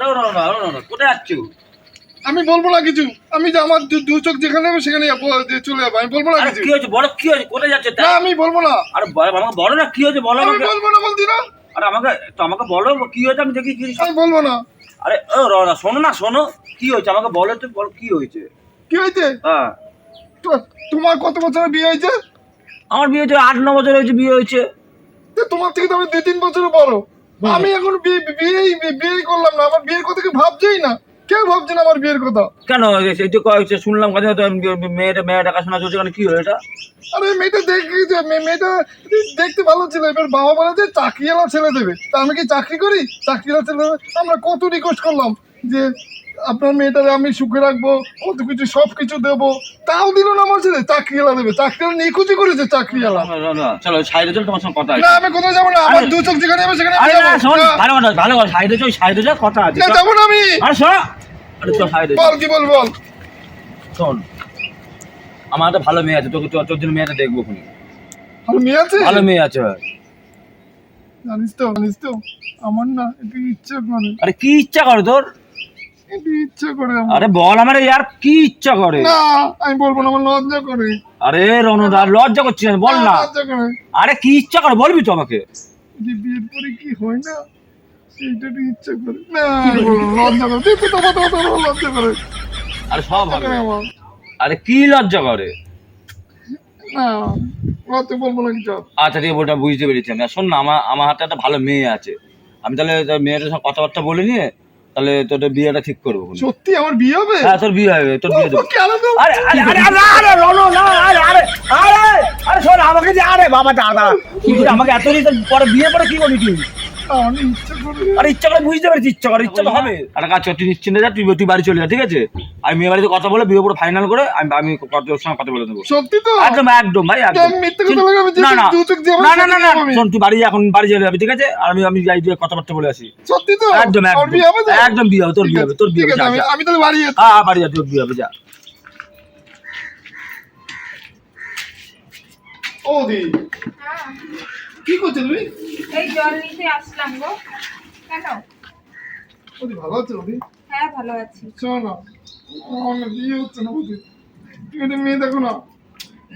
আরে কোথায় যাচ্ছ? আমি বলব না কিছু। আমি যে আমার দু- দু চোখ যেখানে যাবে সেখানে চলে যাব আমি বলব না কিছু। কি হয়েছে? বড় কি হয়েছে? কোথায় যাচ্ছে? না আমি বলব না। আরে বলো, আমাকে বলো না কি হয়েছে? বলো আমি আমাকে। বলব না বলছি না। আরে আমাকে তো আমাকে বলো কি হয়েছে? আমি দেখি কি আমি বলব না। আরে ও রনা শোনো না শোনো কি হয়েছে? আমাকে বলো তো বলো কি হয়েছে? কি হয়েছে? হ্যাঁ। তো- তোমার কত বছরে বিয়ে হয়েছে? আমার বিয়ে হয়েছে আট ন বছর হয়েছে বিয়ে হয়েছে। তো তোমার থেকে তো আমি দুই তিন বছর বড়। আমি এখন বিয়ে বিয়েই বিয়েই করলাম না আমার বিয়ের কথা কি ভাবছেই না? কেউ ভাবছে না আমার বিয়ের কথা? কেন? এই কয়েছে শুনলাম কথা মেয়েটা মেয়ে দেখাশোনা চলছে কেন কি হলো এটা? আরে মেয়েটা দেখি যে মেয়েটা দেখতে ভালো ছিল এবার বাবা বলে যে চাকরিওয়ালা ছেলে দেবে। তা আমি কি চাকরি করি? চাকরিওয়ালা ছেলে দেবে। আমরা কত রিকোয়েস্ট করলাম যে আপনার মেয়েটারে আমি সুখে রাখব কত কিছু সব কিছু দেবো। তাও দিল না আমার ছেলে চাকরিওয়ালা দেবে। চাকরিওয়ালা নিখুঁজি করেছে চাকরিওয়ালা। চলো সাইডে চল তোমার সঙ্গে কথা না আমি কোথাও যাব না আমার দু চোখ যেখানে যাবে সেখানে আমি যাব। ভালো কথা ভালো কথা সাইডে চল সাইডে চল কথা আছে না, যাব না আমি। আরে চল সাইডে বল কি বল বল। শোন আমার একটা ভালো মেয়ে আছে তোকে তোর জন্য মেয়েটা দেখব খুনি আর মেয়ে আছে? ভালো মেয়ে আছে জানিস তো জানিস তো আমার না একটু ইচ্ছা করে। আরে কি ইচ্ছা করে তোর? ইচ্ছা করে। আরে বল আমার ইয়ার কি ইচ্ছা করে? না আমি বলব না আমার লজ্জা করে। আরে রণদার লজ্জা করছিস বল না আরে কি ইচ্ছা করে বলবি তো আমাকে। যে বিয়ের পরে কি হয় না সেইটা ইচ্ছা করে। না আমি বলব? না, লজ্জা করে। তো লজ্জা আরে সব হবে। আরে কি লজ্জা করে? না আচ্ছা ঠিক বুঝতে পেরেছি আমি। শোন না আমার আমার হাতে একটা ভালো মেয়ে আছে। আমি তাহলে মেয়েটার সঙ্গে কথাবার্তা বলে নিয়ে তাহলে তোর বিয়েটা ঠিক করব সত্যি আমার বিয়ে হবে? হ্যাঁ তোর বিয়ে হবে তোর বিয়ে আরে আরে আরে আরে আরে রনো না আরে আরে আরে আরে শোন আমাকে যে আরে বাবা দাদা কি আমাকে এত দিন পরে বিয়ে পরে কি করবি তুই? আরে ইচ্ছা করে বুঝতে পারছি ইচ্ছা করে ইচ্ছা তো হবে। একটা কাজ কর তুই নিশ্চিন্তে যা তুই তুই বাড়ি চলে যা ঠিক আছে? আমি মেয়ে বাড়িতে কথা বলে বিয়ে পুরো ফাইনাল করে আমি আমি তোর সঙ্গে কথা বলে দেবো। সত্যি তো? একদম একদম ভাই একদম। না না। না না না না আমি। শোন তুই বাড়ি এখন বাড়ি চলে যাবি ঠিক আছে? আর আমি আমি যাই দিয়ে কথাবার্তা বলে আসি। সত্যি তো? একদম একদম। বিয়ে হবে তো? একদম বিয়ে হবে তোর বিয়ে হবে তোর বিয়ে হবে আমি যা। আমি তাহলে বাড়ি যাচ্ছি। হ্যাঁ হ্যাঁ, বাড়ি যা তোর বিয়ে হবে যা। ও দি কি করছ তুমি? এই জল নিতে আসলাম গো। কেন? তুমি ভালো আছো তুমি হ্যাঁ ভালো আছি। শোনো না। আমার বিয়ে হচ্ছে না বুঝি? তুমি একটা মেয়ে দেখো না।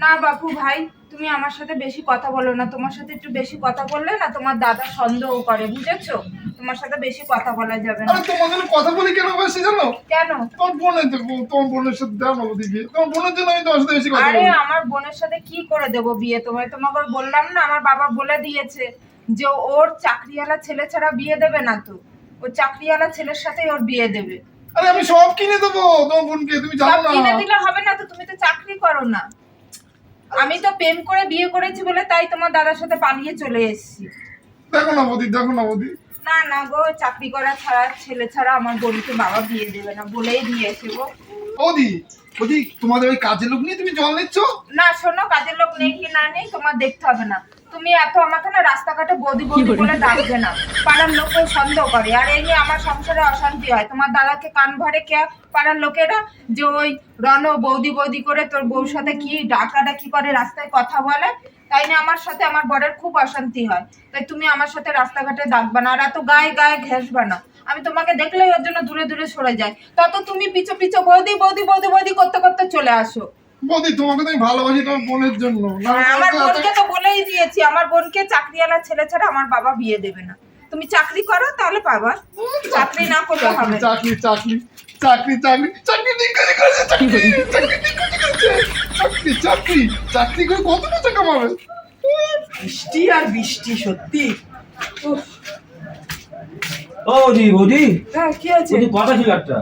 না বাপু ভাই তুমি আমার সাথে বেশি কথা বলো না। তোমার সাথে একটু বেশি কথা বললে না তোমার দাদা সন্দেহ করে বুঝেছ? তোমার সাথে বেশি কথা বলা যাবে না। আরে তোমার জন্য কথা বলি কেন বেশি জানো? কেন? তোমার বোনের দেখো তোমার বোনের সাথে না ওদি বিয়ে তোমার বোনের জন্য আমি তোমার সাথে বেশি কথা আরে আমার বোনের সাথে কি করে দেবো বিয়ে? তোমায় তোমাকে বললাম না আমার বাবা বলে দিয়েছে যে ওর চাকরিওয়ালা ছেলে ছাড়া বিয়ে দেবে না তো। ও চাকরিওয়ালা ছেলের সাথেই ওর বিয়ে দেবে। আরে আমি সব কিনে দেবো তোমার বোনকে তুমি জানো না। কিনে দিলে হবে না তো তুমি তো চাকরি করো না। আমি তো প্রেম করে বিয়ে করেছি বলে তাই তোমার দাদার সাথে পালিয়ে চলে এসেছি। দেখো না বৌদি দেখো না বৌদি। না না গো চাকরি করা ছাড়া ছেলে ছাড়া আমার বোনকে বাবা বিয়ে দেবে না বলেই দিয়েছে গো। বৌদি বৌদি তোমাদের ওই কাজের লোক নিয়ে তুমি জল নিচ্ছ? না শোনো কাজের লোক নেই কি না নেই তোমার দেখতে হবে না। তুমি এত আমাকে না রাস্তাঘাটে বদি বদি বলে? ডাকবে না। পাড়ার লোকেও সন্দেহ করে আর এই নিয়ে আমার সংসারে অশান্তি হয়। তোমার দাদাকে কান ভরে কে পাড়ার লোকেরা যে ওই রণ বৌদি বৌদি করে তোর বউর সাথে কি ডাকাটা কি করে রাস্তায় কথা বলে? তাই না আমার সাথে আমার বরের খুব অশান্তি হয় তাই তুমি আমার সাথে রাস্তাঘাটে ডাকবা না আর এত গায়ে গায়ে ঘেসবা না আমি তোমাকে দেখলেই ওর জন্য দূরে দূরে সরে যাই তত তুমি পিছু পিছু বৌদি বৌদি বৌদি বৌদি করতে করতে চলে আসো বৌদি তোমাকে তো আমি ভালোবাসি তোমার বোনের জন্য হ্যাঁ, আমার বোনকে তো বলেই দিয়েছি আমার বোনকে চাকরিওয়ালা ছেলে ছাড়া আমার বাবা বিয়ে দেবে না তুমি চাকরি করো তাহলে পাবা চাকরি না করলে হবে। চাকরি চাকরি চাকরি চাকরি চাকরি চাকরি চাকরি? চাকরি করে কত টাকা কামাবে? বৃষ্টি আর বৃষ্টি সত্যি? ও বৌদি বৌদি। হ্যাঁ কি আছে? বৌদি কথা ছিল একটা।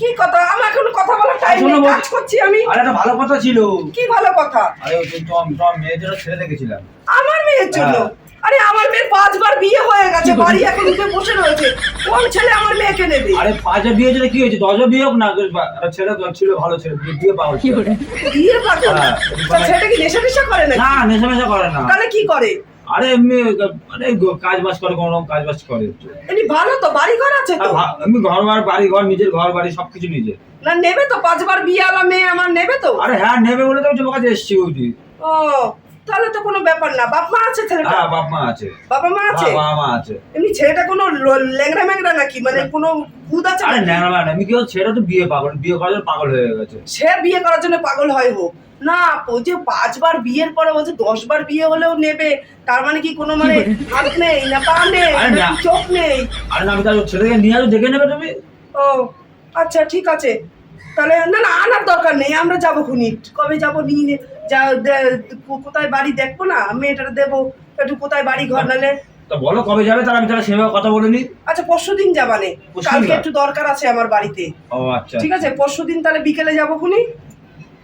কি কথা? আমার এখন কথা বলার টাইম নেই কাজ করছি আমি। আরে একটা ভালো কথা ছিল। কি ভালো কথা? আরে ওই তোমার তোমার মেয়ের জন্য ছেড়ে দেখেছিলাম। আমার মেয়ের জন্য? হ্যাঁ। আরে আমার মেয়ের পাঁচবার বিয়ে হয়ে গেছে বাড়ি এখন উঠে বসে রয়েছে। কোন ছেলে আমার মেয়েকে নেবে? আরে পাঁচে বিয়ে ছিল কি হয়েছে? দশে বিয়ে হোক না ছেলে ছিল ভালো ছেলে বিয়ে- বিয়ে পাওয়া কি বিয়ে পাগল হ্যাঁ। ছেলেটা কি নেশা টেশা করে নাকি? না নেশা মেশা করে না। তাহলে কি করে? আরে এমনি মানে কাজ বাজ করে কোনো কাজ বাজ করে এমনি ভালো তো বাড়ি ঘর আছে তো? ভা- এমনি ঘর বাড়ি বাড়ি ঘর নিজের ঘর বাড়ি সবকিছু নিজে। না নেবে তো পাঁচবার বিয়ে আলা মেয়ে আমার নেবে তো? আরে হ্যাঁ নেবে বলে তো আমি তোমার কাছে এসেছি বৌদি। ও তাহলে তো কোনো ব্যাপার না। বাপ মা আছে ছেলেটা? হ্যাঁ বাপ মা আছে। বাবা মা আছে? বাবা মা আছে। এমনি ছেলেটা কোনো ল্যাংড়া ম্যাংড়া নাকি? মানে কোনো ভূত আছে আরে? ন্যাংরা ম্যাংরা, আমি কি ছেলেটা তো বিয়ে পাগল। বিয়ে করার জন্য পাগল হয়ে গেছে। সে বিয়ে করার জন্য পাগল হয় হোক। না ও যে পাঁচবার বিয়ের পরে বলছে দশ বার বিয়ে হলেও নেবে তার মানে কি কোনো মানে হাত নেই না পা নেই। চোখ নেই? আরে আমি তার ছেলেকে নিয়ে আসব দেখে নেবে তুমি? ও আচ্ছা ঠিক আছে। তাহলে না না আনার দরকার নেই। আমরা যাব খুনি। কবে যাব নিয়ে যা দে- কোথায় বাড়ি দেখব না? মেয়েটার দেবো। একটু কোথায় বাড়ি ঘর নালে? তো বলো কবে যাবে তাহলে আমি তাহলে সেভাবে কথা বলে নিই। আচ্ছা পরশু দিন যাবানে কালকে একটু দরকার আছে আমার বাড়িতে। ও আচ্ছা। ঠিক আছে? পরশু দিন তাহলে বিকেলে যাব খুনি?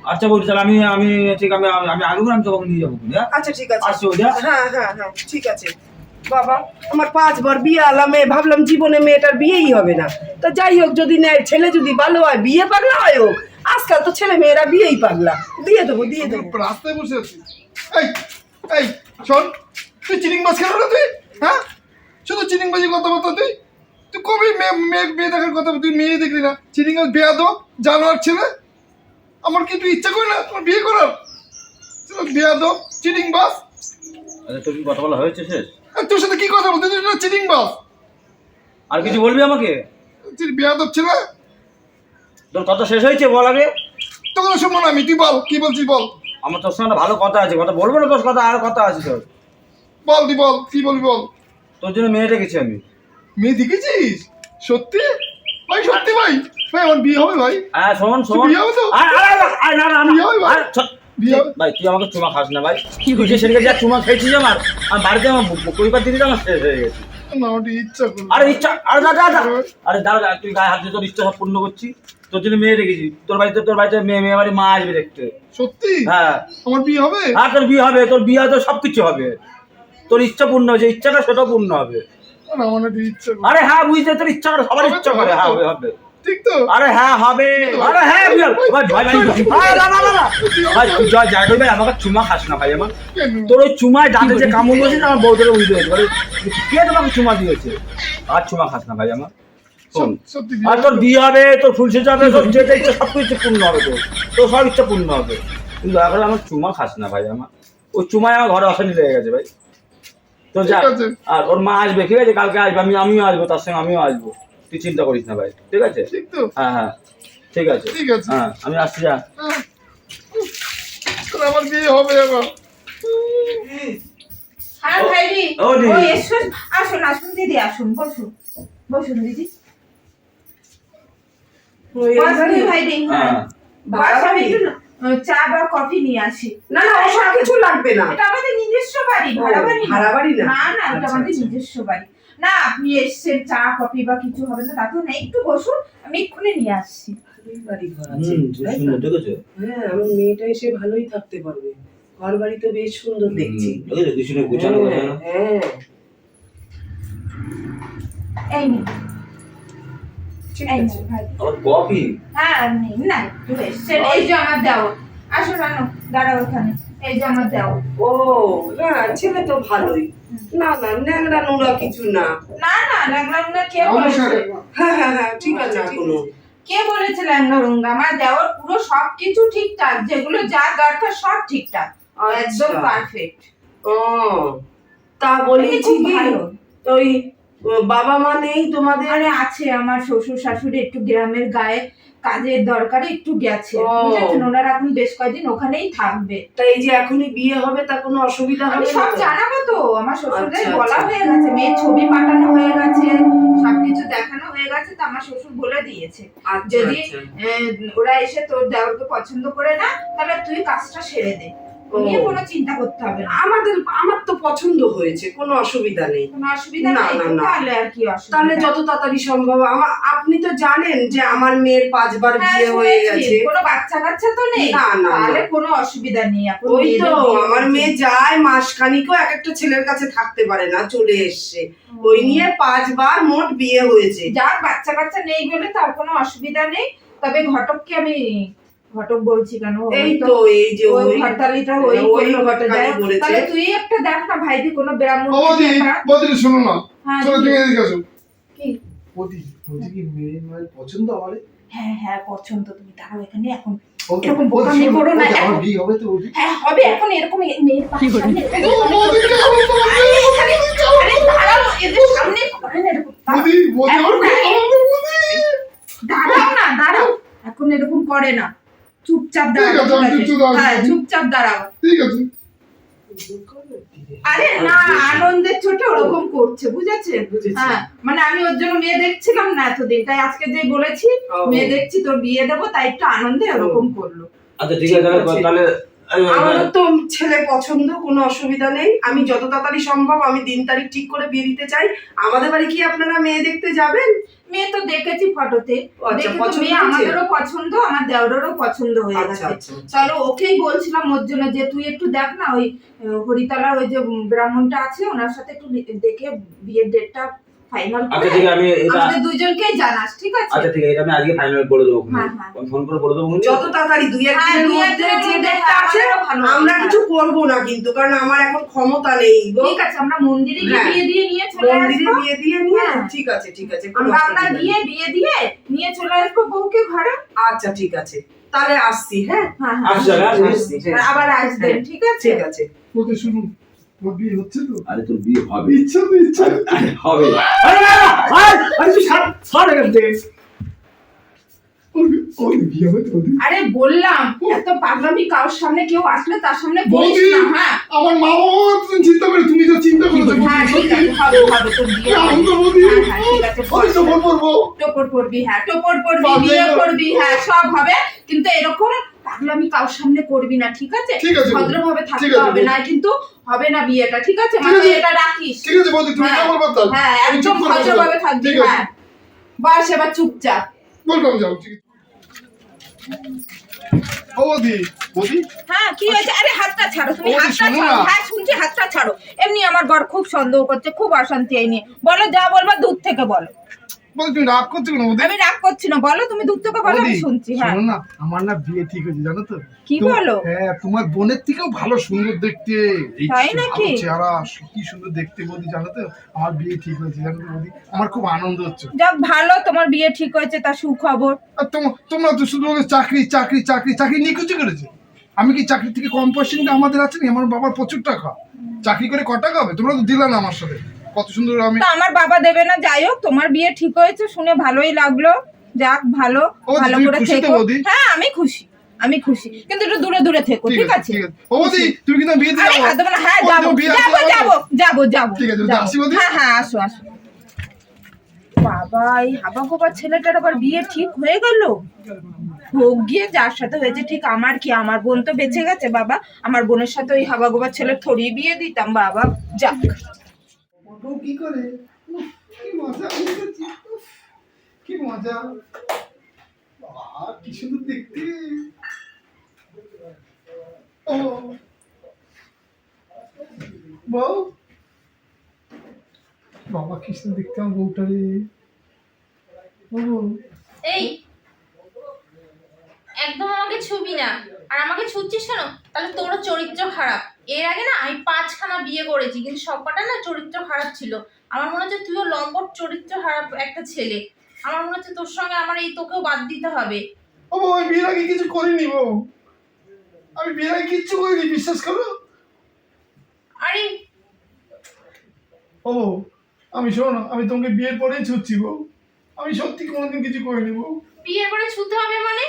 আচ্ছা বলছি তাহলে আমি আমি ঠিক আমি আমি- আমি তোমাকে নিয়ে যাব হ্যাঁ? আচ্ছা ঠিক আছে। আসছি ওইটা হ্যাঁ হ্যাঁ হ্যাঁ ঠিক আছে। বাবা আমার পাঁচবার বিয়ে আলা মেয়ে ভাবলাম জীবনে মেয়েটার বিয়েই হবে না। তা যাই হোক যদি নেয় ছেলে যদি ভালো হয় বিয়ে পাগলা হয় হোক আজকাল তো ছেলে মেয়েরা বিয়েই পাগলা। দিয়ে দেবো দিয়ে দেবো। রাস্তায় বসে আছি এই এই শোন তুই চিনিং মাছ খেলো না তুই? হ্যাঁ? শুধু চিনিং বাজি কথা বলতো তুই? তুই কবে মেয়ে মেয়ে মেয়ে দেখার কথা তুই মেয়ে দেখলি না। চিনিং মাছ বেয়া দো জানোয়ার ছেলে? আমার কি তুই ইচ্ছা করি না তোমার বিয়ে করার? বেয়া দো চিনিং বাস আচ্ছা তোর কি কথা বলা হয়েছে শেষ? তোর সাথে কি কথা বলতে তুই চিনিং বাস আর কিছু বলবি আমাকে? বেয়া দো ছেলে। তোর কথা শেষ হয়েছে বল আগে। তোকে তো শুনব না আমি তুই বল কি বলছিস বল? আমার তোর সঙ্গে ভালো কথা আছে কথা বলব না তোর কথা আর কথা আছে তোর। বল তুই বল কি বলবি বল? তোর জন্য মেয়ে রেখেছি আমি। মেয়ে দেখেছিস? সত্যি? ভাই সত্যি ভাই। ভাই আমার বিয়ে হবে ভাই। হ্যাঁ শোন শোন। বিয়ে হবে তো? আরে, আরে, আরে, না, না, না, ভাই? আরে? তুই আমাকে চুমা খাস না ভাই। তুই যে সেদিকে যা চুমা খেয়েছিস আমার আমার বাড়িতে আমার পরিবার দিদি আমার শেষ হয়ে গেছে। না আরে ইচ্ছা আরে দাদা দাদা। আরে দাদা তুই গায়ে হাত দিয়ে তোর ইচ্ছা সব পূর্ণ করছি তোর জন্য মেয়ে রেখেছি। তোর বাড়িতে তোর বাড়িতে মেয়ে মেয়ে বাড়ি মা আসবে দেখতে। সত্যি? হ্যাঁ। আমার বিয়ে হবে? হ্যাঁ তোর বিয়ে হবে তোর বিয়ে তো সব কিছু হবে। তোর ইচ্ছা পূর্ণ যে ইচ্ছাটা সেটা পূর্ণ হবে। না আরে হ্যাঁ বুঝতে তোর ইচ্ছা করে সবার ইচ্ছা করে হ্যাঁ হবে হবে। ঠিক তো? আরে হ্যাঁ হবে। আরে হ্যাঁ। ভাই ভাই ভাই না না না না। ভাই তুই জয় করবে আমাকে চুমা খাস না ভাই আমার। তোর ওই চুমায় দাঁতে যে কামড় বসে উঠে গেছে। বলে, কে তোমাকে চুমা দিয়েছে? আর চুমা খাস না ভাই আমার। আর তোর বিয়ে হবে তোর ফুল সেজে হবে তোর যেটা ইচ্ছা সব কিছু পূর্ণ হবে তোর। তোর সব ইচ্ছা পূর্ণ হবে। কিন্তু দয়া করে আমার চুমা খাস না ভাই আমার। ওই চুমায় আমার ঘরে অশান্তি লেগে গেছে ভাই। তো যা আর ওর মা আসবে ঠিক আছে? কালকে আসবে আমি আমিও আসব তার সঙ্গে আমিও আসব। তুই চিন্তা করিস না ভাই ঠিক আছে হ্যাঁ হ্যাঁ ঠিক আছে ঠিক আছে হ্যাঁ আমি আসছি যা। আমার বিয়ে হবে এবার হ্যাঁ ভাইরি ও দিদি। আসুন আসুন দিদি আসুন বসুন বসুন দিদি ওই বসুন এইখানে? ভাইরি হ্যাঁ চা বা কফি নিয়ে আসি না না ওসব কিছু লাগবে না এটা আমাদের নিজস্ব বাড়ি ভাড়া বাড়ি না। ভাড়া বাড়ি না? না না এটা আচ্ছা, আমাদের আচ্ছা। নিজস্ব বাড়ি না আপনি এসছেন চা কফি বা কিছু হবে না তা তো নেই। একটু বসুন আমি এক্ষুনি নিয়ে আসছি। হ্যাঁ আমার মেয়েটা এসে ভালোই থাকতে পারবে। ঘর বাড়ি তো বেশ সুন্দর দেখছি। হ্যাঁ, হ্যাঁ। এই নিন। কফি? হ্যাঁ না এই যে আমার দেও আসুন আনো দাঁড়াও ওখানে। এই যে আমার দেও। ও না ছেলে তো ভালোই। না না ন্যাংরা নোংরা কিছু না। না না ল্যাংড়া রুঙ্গা কে আমার বলেছে? হ্যাঁ হ্যাঁ হ্যাঁ ঠিক আছে কোনো কে বলেছে ল্যাংড়া রুঙ্গা আমার দেওয়ার পুরো সবকিছু ঠিকঠাক যেগুলো যা দরকার সব ঠিকঠাক। একদম আচ্ছা। পারফেক্ট ও তা বলেছি কি ভালো। ওই বাবা মা নেই তোমাদের? আরে আছে আমার শ্বশুর শাশুড়ি একটু গ্রামের গায়ে কাজের দরকারে একটু গেছে। বুঝেছেন? ওনারা এখন বেশ কয়েকদিন ওখানেই থাকবে। তা এই যে এখনই বিয়ে হবে তা কোনো অসুবিধা হবে সব জানাব তো। আমার শ্বশুরদের আচ্ছা, বলা আচ্ছা। হয়ে গেছে মেয়ের ছবি পাঠানো হয়ে গেছে সবকিছু দেখানো হয়ে গেছে তো আমার শ্বশুর বলে দিয়েছে। আর যদি আচ্ছা। আহ, ওরা এসে তোর দেওরকে পছন্দ করে না তাহলে তুই কাজটা সেরে দে। নিয়ে কোনো চিন্তা করতে হবে না। আমাদের আমার তো পছন্দ হয়েছে কোনো অসুবিধা নেই। কোনো অসুবিধা না, না, না। তাহলে আর কি অসুবিধা? তাহলে যত তাড়াতাড়ি সম্ভব আমার আপনি তো জানেন যে আমার মেয়ের পাঁচবার হ্যাঁ, বিয়ে হয়ে গেছে। কোনো বাচ্চা কাচ্চা তো নেই? না, না, না। তাহলে কোনো অসুবিধা নেই। ওই তো আমার মেয়ে যায় মাসখানিকও এক একটা ছেলের কাছে থাকতে পারে না চলে এসছে। ওই নিয়ে পাঁচবার মোট বিয়ে হয়েছে। যার বাচ্চা কাচ্চা নেই বলে তার কোনো অসুবিধা নেই। তবে ঘটককে আমি ঘটক বলছি কেন? এই তো এই যে ওই ওই ঘরতালিটা ওই ওই করল ঘটে ঘটকালি যায়। বলেছে। তাহলে তুই একটা দেখ না ভাইদি কোনো ব্রাহ্মণ বৌদি বৌদি শোনো না। হ্যাঁ, চলো? তুমি এদিকে আসো। কি? বৌদি বৌদি কি মেয়ে মানে পছন্দ আমার হ্যাঁ হ্যাঁ পছন্দ তুমি। দাঁড়াও এখানে এখন এরকম বোকামি করো না এখন- বিয়ে হবে তো বৌদি? হ্যাঁ হবে এখন এরকম মেয়ের পাশে আরে আরে দাঁড়াও, এদের সামনে এরকম। বৌদি, বৌদি। দাঁড়াও না দাঁড়াও। এখন এরকম করে না। চুপচাপ দাঁড়াও হ্যাঁ চুপচাপ দাঁড়াও। ঠিক আছে। আরে না আনন্দের ছোট ওরকম করছে বুঝেছেন? হ্যাঁ মানে আমি ওর জন্য মেয়ে দেখছিলাম না এতদিন তাই আজকে যে বলেছি মেয়ে দেখছি তোর বিয়ে দেবো তাই একটু আনন্দে ওরকম করল। আচ্ছা ঠিক আছে। তাহলে আমারও তো ছেলে পছন্দ কোনো অসুবিধা নেই। আমি যত তাড়াতাড়ি সম্ভব আমি দিন তারিখ ঠিক করে বিয়ে দিতে চাই। আমাদের বাড়ি কি আপনারা মেয়ে দেখতে যাবেন? মেয়ে তো দেখেছি ফটোতে। আচ্ছা? আমাদেরও পছন্দ আমার দেওরেরও পছন্দ হয়ে আচ্ছা গেছে। আচ্ছা চলো ওকেই বলছিলাম ওর জন্য যে তুই একটু দেখ না ওই আহ, হরিতলা ওই যে ব্রাহ্মণটা আছে ওনার সাথে একটু দেখে বিয়ের ডেটটা ফাইনাল আচ্ছা ঠিক আমি এটা আমাদের দুজনকেই জানাস ঠিক আছে? আচ্ছা ঠিক আছে এটা আমি আজকে ফাইনাল করে দেবো হ্যাঁ, হ্যাঁ। আমি ফোন করে বলে দেবো যত তাড়াতাড়ি দুই এক হ্যাঁ, দিনের মধ্যে যে ডেটটা আছে আমরা কিছু করব না কিন্তু কারণ আমার এখন ক্ষমতা নেই গো। ঠিক আছে আমরা মন্দিরে গিয়ে। বিয়ে দিয়ে নিয়ে চলে মন্দিরে আসব। বিয়ে দিয়ে নিয়ে হ্যাঁ। ঠিক আছে ঠিক আছে আমরা গিয়ে বিয়ে দিয়ে নিয়ে চলে আসব বউকে ঘরে। আচ্ছা ঠিক আছে তাহলে আসছি হ্যাঁ? আসছি। আবার আসবেন। ঠিক আছে? ঠিক আছে। শুনুন। তোমার বিয়ে হচ্ছে তো? আরে তোর বিয়ে হবে। ইচ্ছা তো ইচ্ছা হবে। আরে না, না, আরে, আরে তুই ছাড় ছাড় এখান থেকে। ওর বি- ওর বিয়ে হবে তো বৌদি আরে বললাম এত পাগলামি কারোর সামনে কেউ আসলে তার সামনে বলিস না হ্যাঁ। আমার মা বাবা চিন্তা করে তুমি যা চিন্তা করেছ হ্যাঁ ঠিক আছে হবে হবে তোর বিয়ে হবে। আমি তো বৌদি হ্যাঁ, হ্যাঁ, ঠিক আছে, আমি তো বলব বলব টোপর পড়বি হ্যাঁ টোপর পড়বি বিয়ে করবি হ্যাঁ সব হবে। কিন্তু এরকম পাগলামি কারোর সামনে করবি না ঠিক আছে? ভদ্রভাবে থাকতে হবে না কিন্তু হবে না বিয়েটা ঠিক আছে? মানে এটা রাখিস। ঠিক আছে বৌদি তুমি হ্যাঁ, যা বলব তাই হ্যাঁ একদম চুপ করে বসে ভদ্রভাবে থাকবি। হ্যাঁ। বাস এবার চুপচাপ। বলব আমি যাও ঠিক আছে। বৌদি বৌদি? হ্যাঁ কি হয়েছে? আরে হাতটা ছাড়ো তুমি হাতটা ছাড়ো। হ্যাঁ শুনছি হাতটা ছাড়ো। এমনি আমার বর খুব সন্দেহ করছে খুব অশান্তি এই নিয়ে। বলো যা বলবা দূর থেকে বলো। বৌদি তুমি রাগ করছ কেন? বৌদি আমি রাগ করছি না বলো তুমি দূর থেকে বলো আমি শুনছি হ্যাঁ। শোনো না আমার না বিয়ে ঠিক হয়েছে জানো তো? কি বলো? হ্যাঁ তোমার বোনের থেকেও ভালো সুন্দর দেখতে। এই নাকি? চেহারা কি সুন্দর দেখতে বৌদি জানো তো? আমার বিয়ে ঠিক হয়েছে জানো তো বৌদি? আমার খুব আনন্দ হচ্ছে। যাক ভালো তোমার বিয়ে ঠিক হয়েছে তা সুখবর। আর তোম- তোমরা তো শুধু চাকরি চাকরি চাকরি চাকরি নিকুচি করেছে? আমি কি চাকরি থেকে কম পয়সা আমাদের আছে না? আমার বাবার প্রচুর টাকা। চাকরি করে ক টাকা হবে? তোমরা তো দিলে না আমার সাথে। কত সুন্দর আমি তা আমার বাবা দেবে না যাই হোক তোমার বিয়ে ঠিক হয়েছে শুনে ভালোই লাগল। যাক ভালো ভালো করে থেকো। হ্যাঁ আমি খুশি আমি খুশি। কিন্তু একটু দূরে দূরে থেকো ঠিক আছে ও বৌদি তুমি কিন্তু বিয়ে দিয়ে আরে যাব। হ্যাঁ যাব যাব যাব যাব যাব ঠিক আছে? হ্যাঁ হ্যাঁ আসো আসো। বাবা এই হাবা গোবা ছেলেটার আবার বিয়ে ঠিক হয়ে গেল? হোক গিয়ে যার সাথে হয়েছে ঠিক আমার কি আমার বোন তো বেঁচে গেছে বাবা। আমার বোনের সাথে ওই হাবা গোবা ছেলে থরিয়ে বিয়ে দিতাম বাবা। যাক। ফটো কি করে? কি মজা কি মজা। বাবা, কি সুন্দর দেখতে। ও। বউ? বাবা কি সুন্দর দেখতে আমার বউটা রে। এই একদম আমাকে ছুবি না। আর আমাকে ছুটছিস কেন? তাহলে তোরও চরিত্র খারাপ। এর আগে না আমি পাঁচখানা বিয়ে করেছি কিন্তু সবকটা না চরিত্র খারাপ ছিল। আমার মনে হচ্ছে তুইও লম্বট চরিত্র খারাপ একটা ছেলে। আমার মনে হচ্ছে তোর সঙ্গে আমার এই তোকেও বাদ দিতে হবে। ও আমি বিয়ের আগে কিছু করিনি বউ। আমি বিয়ের আগে কিচ্ছু করিনি বিশ্বাস করো। আরে ও আমি শোনো আমি তোমাকে বিয়ের পরেই ছুটছি বউ। আমি সত্যি কোনোদিন কিছু করিনি বউ। বিয়ের পরে ছুতে হবে মানে?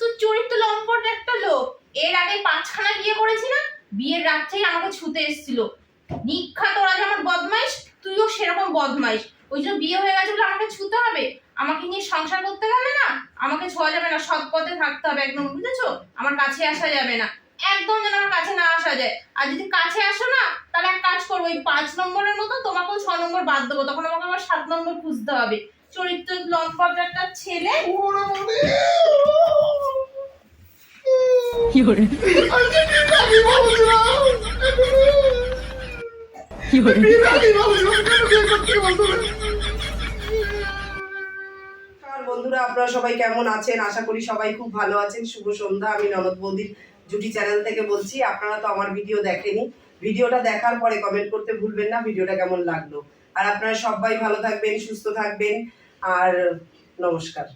তুই চরিত্র লম্পট একটা লোক। এর আগে পাঁচখানা বিয়ে করেছি না? বিয়ের রাত্রেই আমাকে ছুতে এসেছিল। নিক্ষাত ওরা যেমন বদমাইশ, তুইও সেরকম বদমাইশ। ওই জন্য বিয়ে হয়ে গেছে বলে আমাকে ছুতে হবে? আমাকে নিয়ে সংসার করতে গেলে না? আমাকে ছোঁয়া যাবে না, সৎ পথে থাকতে হবে একদম, বুঝেছ? আমার কাছে আসা যাবে না। একদম যেন আমার কাছে না আসা যায়। আর যদি কাছে আসো না, তাহলে এক কাজ করব ওই পাঁচ নম্বরের মতো তোমাকেও ছ নম্বর বাদ দেবো। তখন আমাকে আবার সাত নম্বর খুঁজতে হবে। চরিত্র লম্পট একটা ছেলে। বন্ধুরা, আপনারা সবাই কেমন আছেন? আশা করি সবাই খুব ভালো আছেন। শুভ সন্ধ্যা, আমি ননদ বৌদির জুটি চ্যানেল থেকে বলছি, আপনারা তো আমার ভিডিও দেখেনি। ভিডিওটা দেখার পরে কমেন্ট করতে ভুলবেন না, ভিডিওটা কেমন লাগল। আর আপনারা সবাই ভালো থাকবেন, সুস্থ থাকবেন, আর নমস্কার।